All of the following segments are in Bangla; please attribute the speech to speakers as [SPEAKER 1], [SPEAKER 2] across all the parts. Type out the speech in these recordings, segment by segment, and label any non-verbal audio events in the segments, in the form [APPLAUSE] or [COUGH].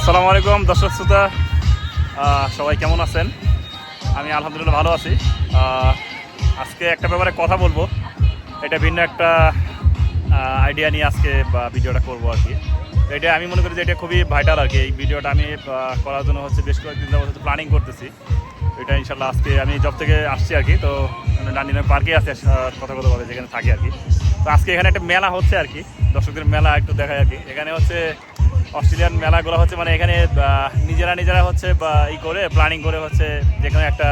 [SPEAKER 1] আসসালামু আলাইকুম, দর্শক শ্রোতা। সবাই কেমন আছেন? আমি আলহামদুলিল্লাহ ভালো আছি। আজকে একটা ব্যাপারে কথা বলব। এটা ভিন্ন একটা আইডিয়া নিয়ে আজকে ভিডিওটা করব আর কি। এটা আমি মনে করি যে এটা খুবই ভাইটাল আর কি। এই ভিডিওটা আমি করার জন্য হচ্ছে বেশ কয়েকদিন যাব হচ্ছে প্ল্যানিং করতেছি। এটা ইনশাল্লাহ আজকে আমি জব থেকে আসছি আর কি। তো ডান্ডিনা পার্কে আছে কথা কথা বলে যেখানে থাকি আর কি। তো আজকে এখানে একটা মেলা হচ্ছে আর কি। দর্শকদের মেলা একটু দেখায় আর কি। এখানে হচ্ছে অস্ট্রেলিয়ান মেলাগুলো হচ্ছে মানে এখানে নিজেরা নিজেরা হচ্ছে, বা ই করে প্ল্যানিং করে হচ্ছে যেখানে একটা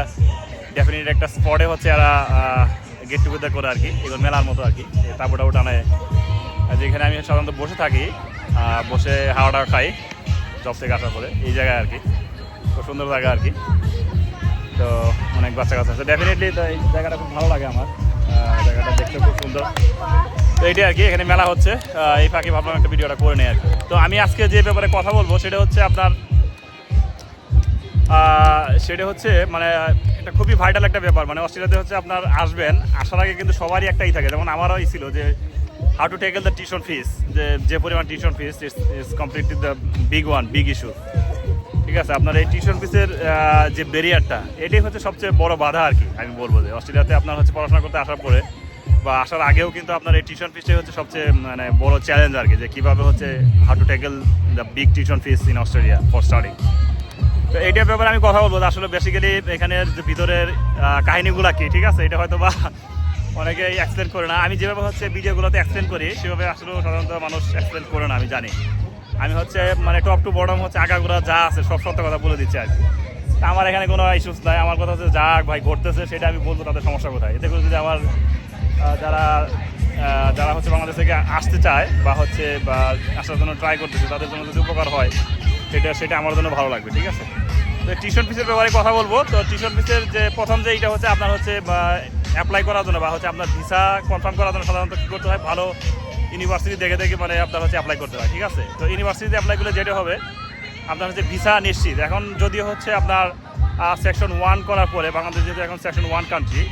[SPEAKER 1] ডেফিনেট একটা স্পটে হচ্ছে এরা গেট টুগেদার করে আর কি এগুলো মেলার মতো আর কি। টানায় আর যেখানে আমি সাধারণত বসে থাকি বসে হাওয়া টাওয়া খাই জব থেকে আসার পরে, এই জায়গায় আর কি। খুব সুন্দর জায়গা আর কি। তো অনেক বাচ্চা কাচ্চা আছে। ডেফিনেটলি এই জায়গাটা খুব ভালো লাগে আমার। জায়গাটা দেখতে খুব সুন্দর। তো এইটাই আর কি, এখানে মেলা হচ্ছে। এই ফাঁকে ভাবলাম একটা ভিডিওটা করে নেই আর তো আমি আজকে যে ব্যাপারে কথা বলব সেটা হচ্ছে আপনার সেটা হচ্ছে মানে এটা খুবই ভাইটাল একটা ব্যাপার। মানে অস্ট্রেলিয়াতে হচ্ছে আপনার আসবেন, আসার আগে কিন্তু সবারই একটাই থাকে। যেমন আমারও ছিল যে how to tackle the tuition fees যে যে পরিমাণ tuition fees is completely the big one big issue ঠিক আছে? আপনার এই টিউশন ফিসের যে ব্যারিয়ারটা এটাই হচ্ছে সবচেয়ে বড় বাধা আর কি, আমি বলব যে। অস্ট্রেলিয়াতে আপনার হচ্ছে পড়াশোনা করতে আসার পরে বা আসার আগেও কিন্তু আপনার এই টিউশন ফিসটাই হচ্ছে সবচেয়ে মানে বড় চ্যালেঞ্জ আর কি, যে কীভাবে হচ্ছে how to tackle the big tuition fees in Australia for study তো এইটার ব্যাপারে আমি কথা বলব আসলে বেসিক্যালি এখানের যে ভিতরের কাহিনীগুলা কি, ঠিক আছে? এটা হয়তো বা অনেকে এক্সপ্লেন করে না। আমি যেভাবে হচ্ছে ভিডিওগুলোতে এক্সপ্লেন করি, সেভাবে আসলে সাধারণত মানুষ এক্সপ্লেন করে না, আমি জানি। আমি হচ্ছে মানে টপ টু বটম হচ্ছে আগাগুলা যা আছে সব সত্য কথা বলে দিচ্ছি আর আমার এখানে কোনো ইস্যুস নাই। আমার কথা হচ্ছে যা ভাই, ঘটতেছে, সেটা আমি বলব তাদের সমস্যা কোথায়? এতে করে যদি আমার যারা যারা হচ্ছে বাংলাদেশ থেকে আসতে চায় বা হচ্ছে, বা আসার জন্য ট্রাই করতেছে, তাদের জন্য যদি উপকার হয়, সেটা সেটা আমার জন্য ভালো লাগবে, ঠিক আছে? তো টিউশন ফিসের ব্যাপারে কথা বলব। তো টিউশন ফিসের যে প্রথম যে এইটা হচ্ছে আপনার হচ্ছে অ্যাপ্লাই করার জন্য, বা হচ্ছে আপনার ভিসা কনফার্ম করার জন্য সাধারণত কী করতে হয়? ভালো ইউনিভার্সিটি দেখে দেখে মানে আপনার হচ্ছে অ্যাপ্লাই করতে হয়, ঠিক আছে? তো ইউনিভার্সিটিতে অ্যাপ্লাই করলে যেটা হবে, আপনার হচ্ছে ভিসা নিশ্চিত। এখন যদিও হচ্ছে আপনার সেকশন ওয়ান করার পরে, বাংলাদেশ যেহেতু এখন সেকশন ওয়ান কান্ট্রি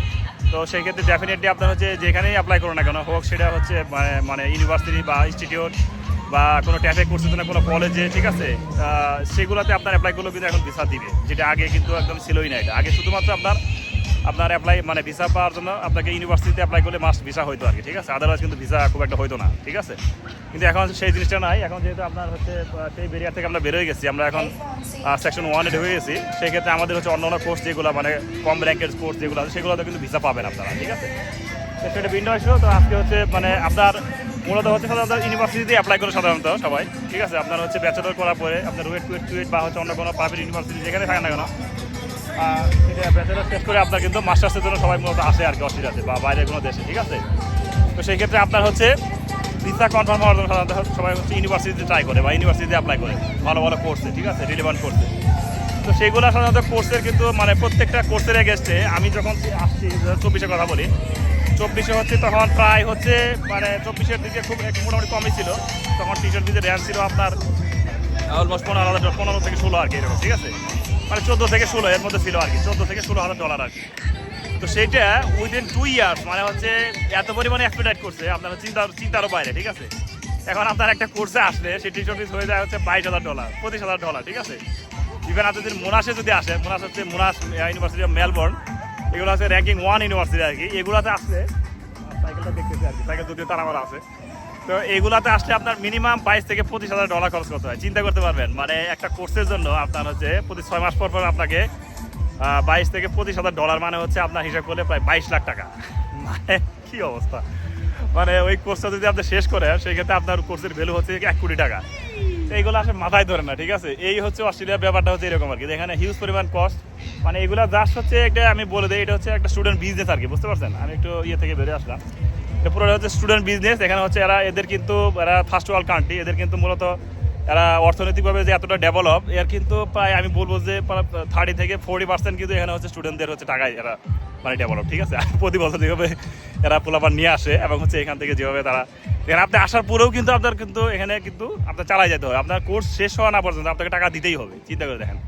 [SPEAKER 1] তো সেই ক্ষেত্রে ডেফিনেটলি আপনার হচ্ছে যেখানেই অ্যাপ্লাই করুন না কেন, হোক সেটা হচ্ছে, মানে- মানে ইউনিভার্সিটি বা ইনস্টিটিউট বা কোনো ট্যাফে কোর্সের জন্য কোনো কলেজে ঠিক আছে? সেগুলোতে আপনার অ্যাপ্লাই করলেও কিন্তু এখন ভিসা দিবে, যেটা আগে কিন্তু একদম ছিলই না এটা। আগে শুধুমাত্র আপনার আপনার অ্যাপ্লাই মানে ভিসা পাওয়ার জন্য আপনাকে ইউনিভার্সিটিতে অ্যাপ্লাই করলে মাস্ট ভিসা হইতো আর কি ঠিক আছে? আদারওয়াইজ কিন্তু ভিসা খুব একটা হইতো না, ঠিক আছে? কিন্তু এখন সেই জিনিসটা নাই। এখন যেহেতু আপনার হচ্ছে সেই বেরিয়ার থেকে আমরা বেরোয় গেছি, আমরা এখন সেকশন ওয়ানে ঢুকে গেছি সেই ক্ষেত্রে আমাদের হচ্ছে অন্য অন্য কোর্স যেগুলো মানে কম র্যাঙ্কের কোর্স যেগুলো আছে, সেগুলোতে কিন্তু ভিসা পাবেন আপনারা, ঠিক আছে? সেটা ভিন্ন ইস্যু তো আজকে হচ্ছে মানে আপনার মূলত হচ্ছে সাধারণত ইউনিভার্সিটিতে অ্যাপ্লাই করে সাধারণত সবাই, ঠিক আছে? আপনার হচ্ছে ব্যাচেলর করার পরে আপনার ওয়েট টুয়েট টুয়েট বা হচ্ছে অন্য কোনো প্রাইভেট ইউনিভার্সিটি যেখানে থাকেন না কেন সেটা শেষ করে আপনার কিন্তু মাস্টার্সের জন্য সবাই মূলত আসে আর কি অস্ট্রেলিয়াতে বা বাইরের কোনো দেশে, ঠিক আছে? তো সেই ক্ষেত্রে আপনার হচ্ছে ভিসা কনফার্ম হওয়ার জন্য সাধারণত সবাই হচ্ছে ইউনিভার্সিটিতে ট্রাই করে বা ইউনিভার্সিটিতে অ্যাপ্লাই করে, ভালো ভালো কোর্সে ঠিক আছে রিলেভেন্ট কোর্সে তো সেইগুলো সাধারণত কোর্সের কিন্তু মানে প্রত্যেকটা কোর্সের এগেস্টে আমি যখন আসছি চব্বিশের কথা বলি, চব্বিশে হচ্ছে তখন প্রায় হচ্ছে মানে চব্বিশের দিকে খুব মোটামুটি কমই ছিল। তখন টিচার দিতে র্যাঙ্ক ছিল আপনার অলমোস্ট পনেরো পনেরো থেকে ষোলো আর কি এরকম, ঠিক আছে? মানে চোদ্দ থেকে ষোলো, এর মধ্যে ছিল আর কি। চোদ্দ থেকে ষোলো হাজার ডলার আর কি। তো সেইটা উইদিন টু ইয়ার্স মানে হচ্ছে এত পরিমাণে এক্সপেক্টাইট করছে, আপনার চিন্তা, চিন্তারও বাইরে, ঠিক আছে? এখন আপনার একটা কোর্সে আসলে সেটি ফিস হয়ে যায় হচ্ছে বাইশ হাজার ডলার পঁচিশ হাজার ডলার ঠিক আছে? ইভেন আপনি যদি মোনাসে যদি আসে মোনাস হচ্ছে মোনাস ইউনিভার্সিটি অফ মেলবোর্ন এগুলো আছে র্যাঙ্কিং ওয়ান ইউনিভার্সিটি আর কি। এগুলোতে আসলে সাইকেলটা দেখতেছি আর কি সাইকেল যদিও তার আমার আছে। তো এগুলাতে আসলে আপনার মিনিমাম বাইশ থেকে পঁচিশ হাজার ডলার খরচ করতে হয়। চিন্তা করতে পারবেন মানে একটা কোর্সের জন্য আপনার হচ্ছে প্রতি ছয় মাস পর পর আপনাকে বাইশ থেকে পঁচিশ হাজার ডলার মানে হচ্ছে আপনার হিসাব করলে প্রায় বাইশ লাখ টাকা। [LAUGHS] মানে কি অবস্থা? মানে ওই কোর্সটা যদি আপনি শেষ করেন সেই ক্ষেত্রে আপনার কোর্সের ভ্যালু হচ্ছে এক কোটি টাকা। এইগুলো আসলে মাথায় ধরে না, ঠিক আছে? এই হচ্ছে অস্ট্রেলিয়ার ব্যাপারটা হচ্ছে এরকম আর কি। এখানে হিউজ পরিমাণ কস্ট মানে এগুলো জাস্ট হচ্ছে একটা, আমি বলে দিই, এটা হচ্ছে একটা স্টুডেন্ট বিজনেস আর কি, বুঝতে পারছেন? আমি একটু ইয়ে থেকে বেরিয়ে আসলাম। এটা হচ্ছে স্টুডেন্ট বিজনেস এখানে হচ্ছে এরা, এদের কিন্তু, এরা ফার্স্ট ওয়ার্ল্ড কান্ট্রি এদের কিন্তু মূলত এরা অর্থনৈতিকভাবে যে এতটা ডেভেলপ এর কিন্তু প্রায় আমি বলব যে থার্টি থেকে ফোর্টি পার্সেন্ট কিন্তু এখানে হচ্ছে স্টুডেন্টদের হচ্ছে টাকায় এরা মানে ডেভেলপ ঠিক আছে? [LAUGHS] প্রতি বছর যেভাবে এরা পোলাপান নিয়ে আসে এবং হচ্ছে এখান থেকে যেভাবে তারা, এখানে আপনি আসার পরেও কিন্তু আপনার কিন্তু এখানে কিন্তু আপনার চালাই যেতে হবে। আপনার কোর্স শেষ হওয়া না পর্যন্ত আপনাকে টাকা দিতেই হবে, চিন্তা করে দেখেন।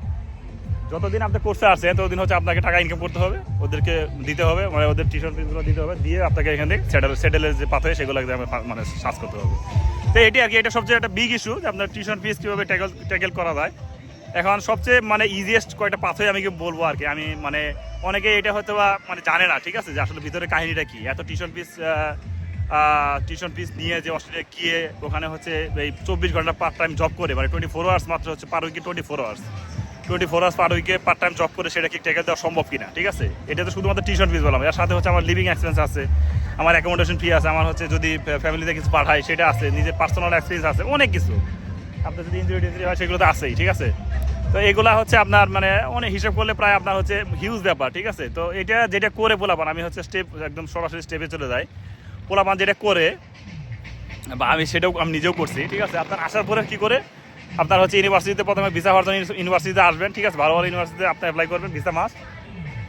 [SPEAKER 1] যতদিন আপনি কোর্সে আসছেন ততদিন হচ্ছে আপনাকে টাকা ইনকাম করতে হবে, ওদেরকে দিতে হবে মানে ওদের টিউশন ফিসগুলো দিতে হবে, দিয়ে আপনাকে এখান থেকে সেটেল সেটেলের যে পাথরে সেগুলো একদম মানে সার্চ করতে হবে। তো এটি আর কি, এটা সবচেয়ে একটা বিগ ইস্যু যে আপনার টিউশন ফিস কীভাবে ট্যাকেল ট্যাকেল করা যায়। এখন সবচেয়ে মানে ইজিয়েস্ট কয়েকটা পাথরে আমি বলব আর কি, আমি মানে অনেকে এটা হয়তো বা মানে জানে না, ঠিক আছে? যে আসলে ভিতরে কাহিনীটা কী? এত টিউশন ফিস টিউশন ফিস নিয়ে যে অস্ট্রেলিয়া গিয়ে ওখানে হচ্ছে এই চব্বিশ ঘণ্টা পার্ট টাইম জব করে মানে টোয়েন্টি ফোর আওয়ার্স মাত্র হচ্ছে পার উইকে twenty four hours twenty four hours per উইকে পার্ট টাইম জব করে সেটা কি টেকে দেওয়া সম্ভব কিনা, ঠিক আছে? এটা তো শুধুমাত্র টিউশন ফিস বললাম এর সাথে হচ্ছে আমার লিভিং এক্সপেন্স আছে, আমার অ্যাকোমোডেশন ফি আছে, আমার হচ্ছে যদি ফ্যামিলিতে কিছু পাঠাই সেটা আছে, নিজের পার্সোনাল এক্সপিরিয়েন্স আছে, অনেক কিছু। আপনার যদি ইঞ্জুরি টিঞ্জুরি হয় সেগুলো তো আছেই, ঠিক আছে? তো এগুলা হচ্ছে আপনার মানে অনেক হিসাব করলে প্রায় আপনার হচ্ছে হিউজ ব্যাপার, ঠিক আছে? তো এটা যেটা করে পোলাপান, আমি হচ্ছে স্টেপ একদম সরাসরি স্টেপে চলে যাই। পোলাপান যেটা করে, বা আমি সেটাও আমি নিজেও করছি, ঠিক আছে? আপনার আসার পরে কি করে? আপনার হচ্ছে ইউনিভার্সিটিতে প্রথমে ভিসা হওয়ার জন্য ইউনিভার্সিটিতে আসবেন, ঠিক আছে? ভালো ভালো ইউনিভার্সিটিতে আপনি অ্যাপ্লাই করবেন ভিসা মাস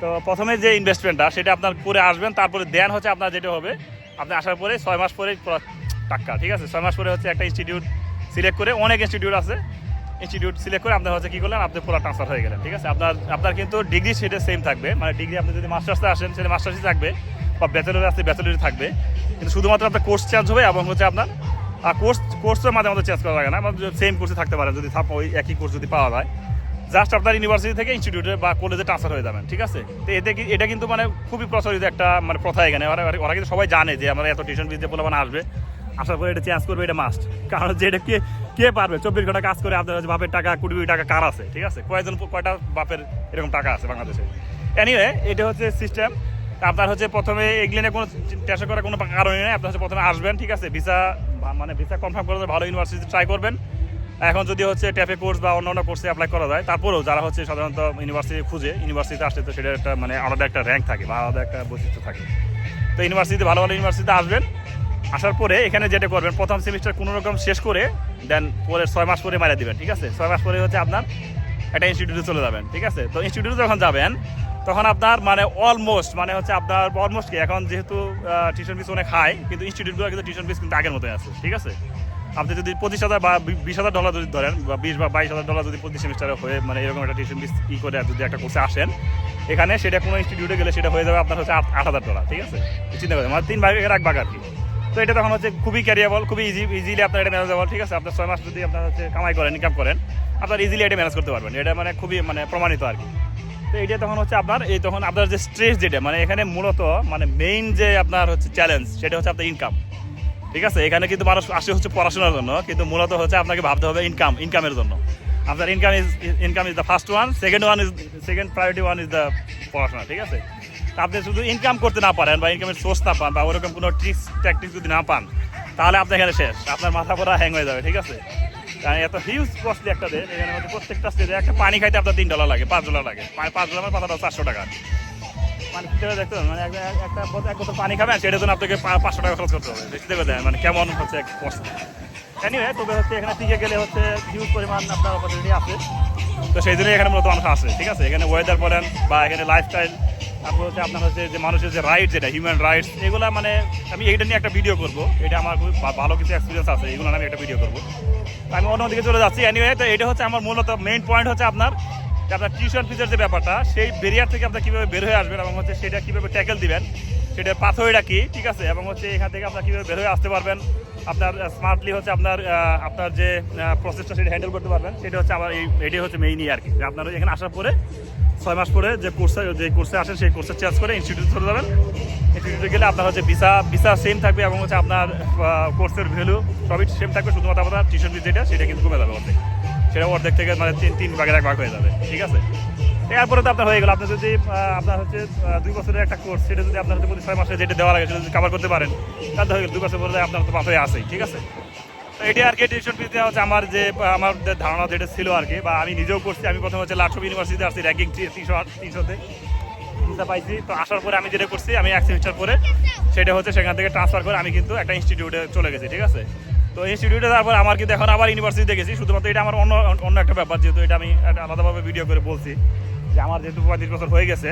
[SPEAKER 1] তো প্রথমে যে ইনভেস্টমেন্টটা সেটা আপনার করে আসবেন, তারপরে দেন হচ্ছে আপনার যেটা হবে, আপনি আসার পরে ছয় মাস পরে টাকা ঠিক আছে? ছয় মাস পরে হচ্ছে একটা ইনস্টিটিউট সিলেক্ট করে, অনেক ইনস্টিটিউট আছে ইনস্টিটিউট সিলেক্ট করে আপনার হচ্ছে কী করলেন, আপনি পুরো ট্রান্সফার হয়ে গেলেন, ঠিক আছে? আপনার আপনার কিন্তু ডিগ্রি সেটা সেম থাকবে মানে ডিগ্রি আপনি যদি মাস্টার্সে আসেন, সেটা মাস্টার্সই থাকবে, বা ব্যাচেলরে আসলে ব্যাচেলরই থাকবে, কিন্তু শুধুমাত্র আপনার কোর্স চেঞ্জ হবে এবং হচ্ছে আপনার কোর্স কোর্সের মাঝে মাঝে চেঞ্জ করা লাগে না। আমাদের সেম কোর্সে থাকতে পারেন যদি ওই একই কোর্স যদি পাওয়া যায়। জাস্ট আপনার ইউনিভার্সিটি থেকে ইনস্টিটিউটে বা কলেজে ট্রান্সফার হয়ে যাবেন, ঠিক আছে? তো এতে কি, এটা কিন্তু মানে খুবই প্রচলিত একটা মানে প্রথা এখানে। ওরা কিন্তু সবাই জানে যে আমরা এত টিউশন ফিস দিয়ে পোলাপান আসবে। আসার পরে এটা চেঞ্জ করবে, এটা মাস্ট কারণ হচ্ছে এটা কে কে পারবে? চব্বিশ ঘণ্টা কাজ করে আপনার বাপের টাকা, কুড়ি কোটি টাকা কার আছে, ঠিক আছে? কয়েকজন কয়টা বাপের এরকম টাকা আছে বাংলাদেশে? এনিওয়ে এটা হচ্ছে সিস্টেম আপনার হচ্ছে প্রথমে এগুলিনে কোনো টেস্ট করার কোনো কারণই নেই। আপনার হচ্ছে প্রথমে আসবেন, ঠিক আছে? ভিসা মানে ভিসা কনফার্ম করে ভালো ইউনিভার্সিটি ট্রাই করবেন। এখন যদি হচ্ছে ট্যাফে কোর্স বা অন্য অন্য কোর্সে অ্যাপ্লাই করা যায়, তারপরেও যারা হচ্ছে সাধারণত ইউনিভার্সিটি খুঁজে ইউনিভার্সিটিতে আসলে তো সেটা একটা মানে আলাদা একটা র্যাঙ্ক থাকে বা আলাদা একটা বৈশিষ্ট্য থাকে। তো ইউনিভার্সিটিতে ভালো ভালো ইউনিভার্সিটিতে আসবেন, আসার পরে এখানে যেটা করবেন, প্রথম সেমিস্টার কোনো রকম শেষ করে দেন পরে ছয় মাস পরে মারা দিবেন, ঠিক আছে? ছয় মাস পরে হচ্ছে আপনার একটা ইনস্টিটিউটে চলে যাবেন, ঠিক আছে? তো ইনস্টিটিউটে যখন যাবেন তখন আপনার মানে অলমোস্ট মানে হচ্ছে আপনার অলমোস্ট কি? এখন যেহেতু টিউশন ফিস অনেক হাই কিন্তু ইনস্টিটিউটগুলো কিন্তু টিউশন ফিস কিন্তু আগের মতোই আছে, ঠিক আছে? আপনি যদি পঁচিশ হাজার বা বিশ হাজার ডলার যদি ধরেন, বা বিশ বা বাইশ হাজার ডলার যদি প্রতি সেমিস্টারে হয়ে মানে এরকম একটা টিউশন ফিস ই করে যদি একটা কোর্সে আসেন, এখানে সেটা কোনো ইনস্টিটিউটে গেলে সেটা হয়ে যাবে আপনার হচ্ছে আট হাজার ডলার ঠিক আছে? চিন্তা করেন মানে তিন ভাগের এক ভাগ আর কি। তো এটা তখন হচ্ছে খুবই ক্যারিয়াবল খুবই ইজি ইজিলি আপনার এটা ম্যানেজেবল ঠিক আছে? আপনার ছয় মাস যদি আপনার হচ্ছে কামাই করেন ইনকাম করেন, আপনার ইজিলি এটা ম্যানেজ করতে পারবেন। এটা মানে খুবই মানে প্রমাণিত আর কি। তো এটা তখন হচ্ছে আপনার, এই তখন আপনার যে স্ট্রেস যেটা মানে এখানে মূলত মানে মেইন যে আপনার হচ্ছে চ্যালেঞ্জ সেটা হচ্ছে আপনার ইনকাম ঠিক আছে? এখানে কিন্তু মানুষ আসে হচ্ছে পড়াশোনার জন্য, কিন্তু মূলত হচ্ছে আপনাকে ভাবতে হবে ইনকাম ইনকামের জন্য। আপনার income is income is the first one second one is second priority one is the পড়াশোনা, ঠিক আছে? আপনি শুধু ইনকাম করতে না পারেন বা ইনকামের সোর্স না পান বা ওরকম কোনো ট্রিক্স ট্যাকটিক্স যদি না পান, তাহলে আপনি এখানে শেষ। আপনার মাথা পড়া হ্যাং হয়ে যাবে, ঠিক আছে? কারণ এত হিউজ কস্টলি একটা দেশ, এখানে হচ্ছে প্রত্যেকটা স্টেজে একটা পানি খাইতে আপনার তিন ডলার লাগে, পাঁচ ডলার লাগে। পাঁচ- ডলার পাঁচ ডলার চারশো টাকা। মানে কি দেখতে হবে? মানে একটা এক বোতল পানি খাবেন, সেটার জন্য আপনাকে পাঁচশো টাকা খরচ করতে হবে। দেখতে পেতে মানে কেমন হচ্ছে কষ্ট এনিওয়ে তবে হচ্ছে এখানে টিকে গেলে হচ্ছে হিউজ পরিমাণ আপনার অপরচুনিটি আছে। তো সেই জন্যই এখানে মূলত মানুষ আসে, ঠিক আছে? এখানে ওয়েদার বলেন বা এখানে লাইফস্টাইল তারপর হচ্ছে আপনার হচ্ছে যে মানুষের যে রাইট যেটা হিউম্যান রাইটস এগুলো মানে আমি এইটা নিয়ে একটা ভিডিও করব। এটা আমার খুব ভালো কিছু এক্সপিরিয়েন্স আছে, এগুলো আমি একটা ভিডিও করব। আমি অন্যদিকে চলে যাচ্ছি এনিওয়ে তো এটা হচ্ছে আমার মূলত মেইন পয়েন্ট হচ্ছে আপনার যে আপনার টিউশন ফিজের যে ব্যাপারটা, সেই বেরিয়ার থেকে আপনার কীভাবে বের হয়ে আসবেন এবং হচ্ছে সেটা কীভাবে ট্যাকেল দিবেন সেটার পাথরটা কি, ঠিক আছে? এবং হচ্ছে এখান থেকে আপনার কীভাবে বের হয়ে আসতে পারবেন আপনার স্মার্টলি হচ্ছে আপনার আপনার যে প্রসেসটা সেটা হ্যান্ডেল করতে পারবেন, সেটা হচ্ছে আমার এই এটাই হচ্ছে মেইনই আর কি। আপনার এখানে আসার পরে, ছয় মাস পরে যে কোর্সে যে কোর্সে আসেন, সেই কোর্সে চেঞ্জ করে ইনস্টিটিউট চলে যাবেন। ইনস্টিটিউটে গেলে আপনার হচ্ছে ভিসা ভিসা সেম থাকবে এবং হচ্ছে আপনার কোর্সের ভ্যালু সবই সেম থাকবে, শুধুমাত্র আপনার টিউশন ফিস যেটা, সেটা কিন্তু কমে যাবে অর্ধেক। সেটা অর্ধেক থেকে মানে তিন তিন ভাগের এক ভাগ হয়ে যাবে, ঠিক আছে? এরপরে তো আপনার হয়ে গেল। আপনি যদি আপনার হচ্ছে দুই বছরের একটা কোর্স সেটা যদি আপনার প্রতি ছয় মাসে যেটা দেওয়া লাগে যদি কভার করতে পারেন, তাহলে হয়ে গেল। দুই বছর পরে আপনার তো পাথরে আসেই ঠিক আছে? তো এটি আর কি টিউশন দেওয়া হচ্ছে আমার যে আমার ধারণা যেটা ছিল আর কি, বা আমি নিজেও করছি। আমি প্রথমে হচ্ছে লাটসব ইউনিভার্সিটিতে আসছি র্যাঙ্কিং তিনশো তিনশোতে পাইছি। তো আসার পরে আমি যেটা করছি, আমি এক সেমিস্টার পরে সেটা হচ্ছে সেখান থেকে ট্রান্সফার করে আমি কিন্তু একটা ইনস্টিটিউটে চলে গেছি, ঠিক আছে? তো ইনস্টিটিউটে তারপর আমার কিন্তু এখন আবার ইউনিভার্সিটিতে গেছি। শুধুমাত্র এটা আমার অন্য অন্য একটা ব্যাপার, যেহেতু এটা আমি আলাদাভাবে ভিডিও করে বলছি। যে আমার যেহেতু পঁয়ত্রিশ বছর হয়ে গেছে,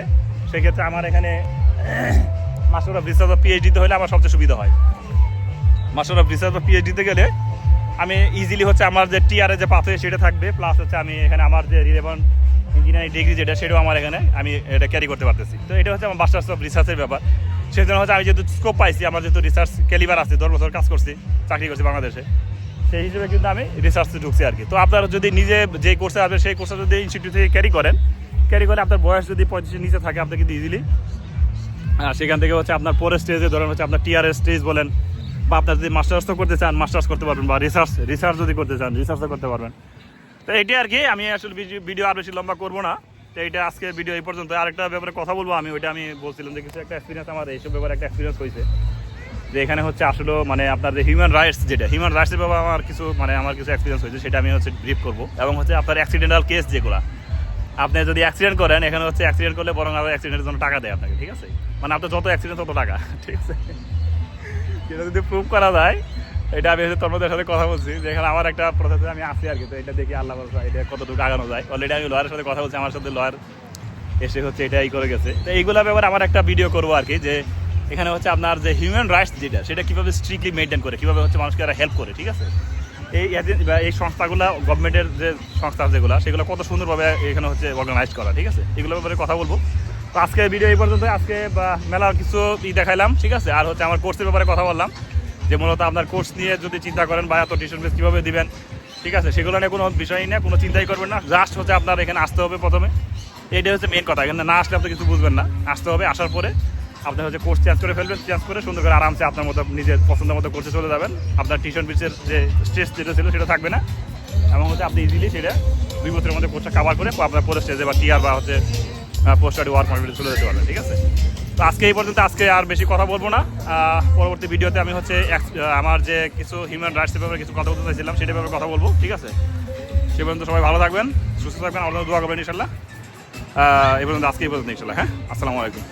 [SPEAKER 1] সেক্ষেত্রে আমার এখানে মাস্টার অফ রিসার্চ বা পিএইচডিতে হলে আমার সবচেয়ে সুবিধা হয়। মাস্টার অফ রিসার্চ বা পিএইচডিতে গেলে আমি ইজিলি হচ্ছে আমার যে টিআরে যে পাথে সেটা থাকবে প্লাস হচ্ছে আমি এখানে আমার যে রিলেভেন্ট ইঞ্জিনিয়ারিং ডিগ্রি যেটা, সেটাও আমার এখানে আমি এটা ক্যারি করতে পারতেছি। তো এটা হচ্ছে আমার মাস্টার্স অফ রিসার্চের ব্যাপার। সেই জন্য হচ্ছে আমি যেহেতু স্কোপ পাইছি, আমার যেহেতু রিসার্চ ক্যালিবার আছে, দশ বছর কাজ করছি, চাকরি করছি বাংলাদেশে, সেই হিসেবে কিন্তু আমি রিসার্চে ঢুকছি আর কি। তো আপনারা যদি নিজে যে কোর্সে আসবেন, সেই কোর্সে যদি ইনস্টিটিউট থেকে ক্যারি করেন ক্যারি করে আপনার বয়স যদি পঁয়ত্রিশের নিচে থাকে আপনি কিন্তু ইজিলি সেখান থেকে হচ্ছে আপনার পরের স্টেজে ধরেন হচ্ছে আপনার টিআরএস স্টেজ বলেন, বা আপনার যদি মাস্টার্স তো করতে চান মাস্টার্স করতে পারবেন, বা রিসার্চ রিসার্চ যদি করতে চান রিসার্চও করতে পারবেন। তো এটাই আর কি, আমি আসলে ভিডিও- ভিডিও আর বেশি লম্বা করব না। তো এটা আজকে ভিডিও এই পর্যন্ত। আরেকটা ব্যাপারে কথা বলব আমি, ওইটা আমি বলছিলাম যে কিছু একটা এক্সপিরিয়েন্স আমার, এইসব ব্যাপারে একটা এক্সপিরিয়েন্স হয়েছে। যে এখানে হচ্ছে আসলে মানে আপনার যে হিউম্যান রাইটস যেটা হিউম্যান রাইটসের ব্যাপারে আমার কিছু মানে আমার কিছু এক্সপিরিয়েন্স হয়েছে, সেটা আমি হচ্ছে ব্রিফ করব। এবং হচ্ছে আপনার অ্যাক্সিডেন্টাল কেস যেগুলো আপনি যদি অ্যাক্সিডেন্ট করেন, এখানে হচ্ছে অ্যাক্সিডেন্ট করলে বরং আরও অ্যাক্সিডেন্টের জন্য টাকা দেয় আপনাকে, ঠিক আছে? মানে আপনার যত অ্যাক্সিডেন্ট তত টাকা, [LAUGHS] ঠিক আছে? এটা যদি প্রুভ করা যায়, এটা আমি হচ্ছে তোমাদের সাথে কথা বলছি, যে এখানে আমার একটা প্রসেসে আমি আছি আর কি, তো এটা দেখি আল্লাহ এটা কতটুকু আগানো যায়। অলরেডি আমি লয়ারের সাথে কথা বলছি, আমার সাথে লয়ার এসে হচ্ছে এটা এই করে গেছে। তো এইগুলো ব্যাপারে আমার একটা ভিডিও করব আর কি, যে এখানে হচ্ছে আপনার যে হিউম্যান রাইটস যেটা, সেটা কীভাবে স্ট্রিক্টলি মেনটেন করে, কীভাবে হচ্ছে মানুষকে এরা হেল্প করে, ঠিক আছে? এই এই সংস্থাগুলো গভর্নমেন্টের যে সংস্থা যেগুলো, সেগুলো কত সুন্দরভাবে এখানে হচ্ছে অর্গানাইজ করা, ঠিক আছে? এগুলোর ব্যাপারে কথা বলব। তো আজকে ভিডিও এই পর্যন্ত, আজকে বা মেলার কিছু ই দেখাইলাম, ঠিক আছে? আর হচ্ছে আমার কোর্সের ব্যাপারে কথা বললাম। যে মূলত আপনার কোর্স নিয়ে যদি চিন্তা করেন বা এত টিউশন ফিস কীভাবে দিবেন, ঠিক আছে? সেগুলো নিয়ে কোনো বিষয়ই না কোনো চিন্তাই করবেন না। জাস্ট হচ্ছে আপনার এখানে আসতে হবে প্রথমে। এইটাই হচ্ছে মেন কথা। এখানে না আসলে আপনি কিছু বুঝবেন না। আসতে হবে, আসার পরে আপনি হচ্ছে কোর্স চেঞ্জ করে ফেলবেন, চেঞ্জ করে সুন্দর করে আরামসে আপনার মতো নিজের পছন্দ মতো কোর্সে চলে যাবেন। আপনার টিউশন ফিসের যে স্ট্রেস যেটা ছিল সেটা থাকবে না। এবং হচ্ছে আপনি ইজিলি সেটা দুই বছরের মধ্যে কোর্সটা কাভার করে আপনার পরে স্টেজে বা টিয়ার বা হচ্ছে পোস্টার ওয়ার্ক পারমিটে চলে যেতে পারবেন, ঠিক আছে? তো আজকে এই পর্যন্ত আজকে আর বেশি কথা বলব না। পরবর্তী ভিডিওতে আমি হচ্ছে আমার যে কিছু হিউম্যান রাইটসের ব্যাপারে কিছু কথা বলতে চাইছিলাম, সেটার ব্যাপারে কথা বলব, ঠিক আছে? সে পর্যন্ত সবাই ভালো থাকবেন, সুস্থ থাকবেন আমাদের দোয়া করবেন ইনশাল্লাহ এই পর্যন্ত আজকে এই পর্যন্ত ইনশাল্লাহ হ্যাঁ? আসসালামু আলাইকুম।